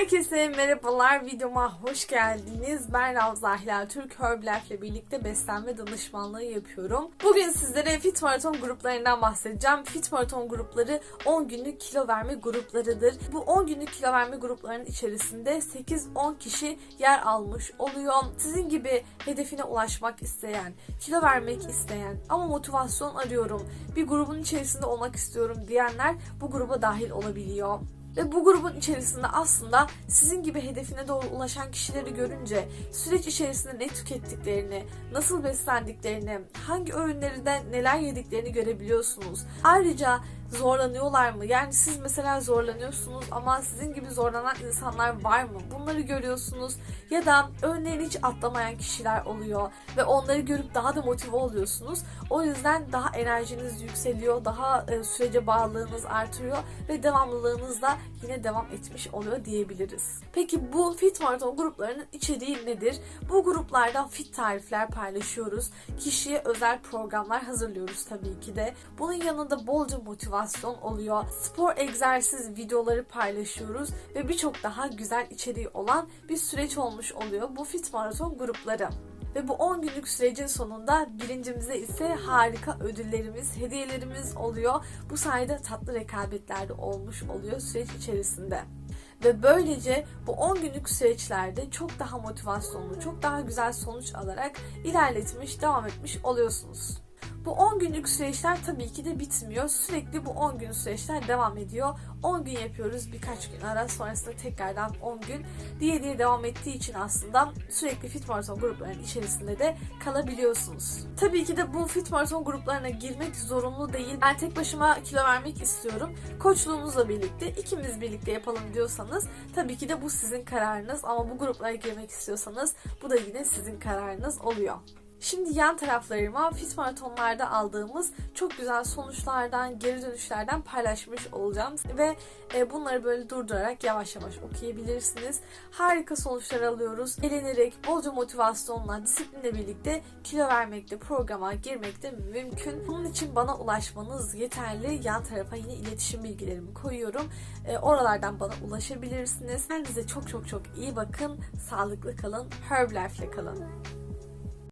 Herkese merhabalar, videoma hoş geldiniz. Ben Ravza Hilal Türk Herbalife ile birlikte beslenme danışmanlığı yapıyorum. Bugün sizlere Fit Maraton gruplarından bahsedeceğim. Fit Maraton grupları 10 günlük kilo verme gruplarıdır. Bu 10 günlük kilo verme gruplarının içerisinde 8-10 kişi yer almış oluyor. Sizin gibi hedefine ulaşmak isteyen, kilo vermek isteyen ama motivasyon arıyorum, bir grubun içerisinde olmak istiyorum diyenler bu gruba dahil olabiliyor. Ve bu grubun içerisinde aslında sizin gibi hedefine doğru ulaşan kişileri görünce süreç içerisinde ne tükettiklerini, nasıl beslendiklerini, hangi öğünlerinde neler yediklerini görebiliyorsunuz. Ayrıca zorlanıyorlar mı? Yani siz mesela zorlanıyorsunuz ama sizin gibi zorlanan insanlar var mı? Bunları görüyorsunuz. Ya da öğünlerini hiç atlamayan kişiler oluyor ve onları görüp daha da motive oluyorsunuz. O yüzden daha enerjiniz yükseliyor, daha e, sürece bağlılığınız artıyor ve devamlılığınız da yine devam etmiş oluyor diyebiliriz. Peki bu Fit Marathon gruplarının içeriği nedir? Bu gruplarda fit tarifler paylaşıyoruz. Kişiye özel programlar hazırlıyoruz tabii ki de. Bunun yanında bolca motivasyon oluyor. Spor egzersiz videoları paylaşıyoruz ve birçok daha güzel içeriği olan bir süreç olmuş oluyor bu Fit Marathon grupları. Ve bu 10 günlük sürecin sonunda birincimize ise harika ödüllerimiz, hediyelerimiz oluyor. Bu sayede tatlı rekabetler de olmuş oluyor süreç içerisinde. Ve böylece bu 10 günlük süreçlerde çok daha motivasyonlu, çok daha güzel sonuç alarak ilerletmiş, devam etmiş oluyorsunuz. Bu 10 günlük süreçler tabii ki de bitmiyor. Sürekli bu 10 gün süreçler devam ediyor. 10 gün yapıyoruz birkaç gün ara sonrasında tekrardan 10 gün diye diye devam ettiği için aslında sürekli fit maraton gruplarının içerisinde de kalabiliyorsunuz. Tabii ki de bu fit maraton gruplarına girmek zorunlu değil. Ben tek başıma kilo vermek istiyorum. Koçluğumuzla birlikte ikimiz birlikte yapalım diyorsanız tabii ki de bu sizin kararınız ama bu gruplara girmek istiyorsanız bu da yine sizin kararınız oluyor. Şimdi yan taraflarıma fit maratonlarda aldığımız çok güzel sonuçlardan, geri dönüşlerden paylaşmış olacağım. Ve e, bunları böyle durdurarak yavaş yavaş okuyabilirsiniz. Harika sonuçlar alıyoruz. Eğlenerek, bolca motivasyonla, disiplinle birlikte kilo vermekte, programa girmekte mümkün. Bunun için bana ulaşmanız yeterli. Yan tarafa yine iletişim bilgilerimi koyuyorum. E, oralardan bana ulaşabilirsiniz. Kendinize çok çok çok iyi bakın. Sağlıklı kalın. Herbalife ile kalın.